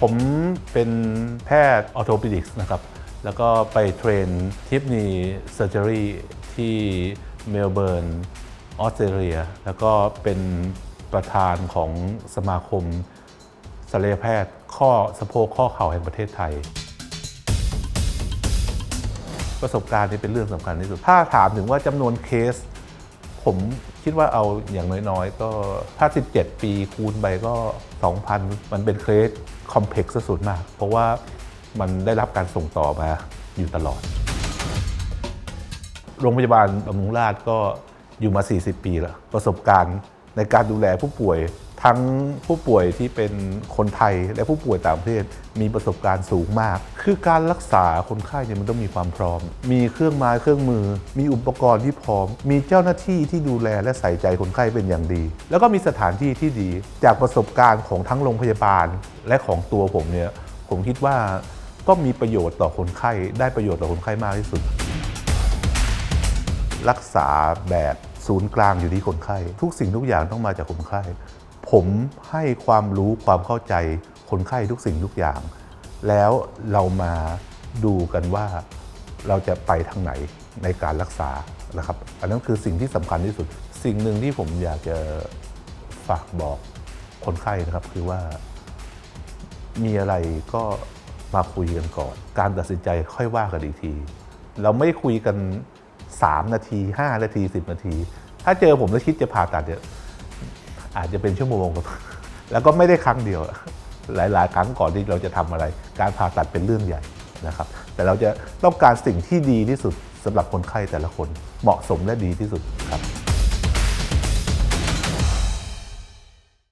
ผมเป็นแพทย์ออโทปิดิกส์นะครับ แล้วก็ไปเทรนทิปนีเซอร์เจอรี่ที่เมลเบิร์นออสเตรเลีย แล้วก็เป็นประธานของสมาคมศัลยแพทย์ข้อสะโพกข้อเข่าแห่งประเทศไทย ประสบการณ์นี่เป็นเรื่องสำคัญที่สุด ถ้าถามถึงว่าจำนวนเคส ผมคิดว่าเอาอย่างน้อยๆ ก็ถ้า 17 ปีคูณไปก็ 2,000 มันเป็นเคสคอมเพล็กซ์สุดมาก เพราะว่ามันได้รับการส่งต่อมาอยู่ตลอด โรงพยาบาลบำรุงราชก็อยู่มา 40 ปีแล้ว ประสบการณ์ในการดูแลผู้ป่วย ทั้งผู้ป่วยที่เป็นคนไทยและผู้ป่วยต่างประเทศมีประสบการณ์สูงมาก คือการรักษาคนไข้เนี่ยมันต้องมีความพร้อม มีเครื่องไม้เครื่องมือ มีอุปกรณ์ที่พร้อม มีเจ้าหน้าที่ที่ดูแลและใส่ใจคนไข้เป็นอย่างดี แล้วก็มีสถานที่ที่ดี จากประสบการณ์ของทั้งโรงพยาบาลและของตัวผมเนี่ยผมคิดว่าก็มีประโยชน์ต่อคนไข้ ได้ประโยชน์ต่อคนไข้มากที่สุด รักษาแบบศูนย์กลางอยู่ที่คนไข้ ทุกสิ่งทุกอย่างต้องมาจากคนไข้ ผมให้ความรู้ความเข้าใจคนไข้ทุกสิ่งทุกอย่าง แล้วเรามาดูกันว่าเราจะไปทางไหนในการรักษานะครับ อันนั้นคือสิ่งที่สำคัญที่สุด สิ่งหนึ่งที่ผมอยากจะฝากบอกคนไข้นะครับคือว่ามีอะไรก็มาคุยกันก่อน การตัดสินใจค่อยว่ากันอีกที เราไม่คุยกัน 3 นาที 5 นาที 10 นาที ถ้าเจอผมแล้วคิดจะผ่าตัดเนี่ย อาจจะเป็นชั่วโมง แล้วก็ไม่ได้ครั้งเดียว หลาย ๆ ครั้งก่อนที่เราจะทำอะไร การผ่าตัดเป็นเรื่องใหญ่นะครับ แต่เราจะต้องการสิ่งที่ดีที่สุดสำหรับคนไข้แต่ละคนเหมาะสมและดีที่สุดครับ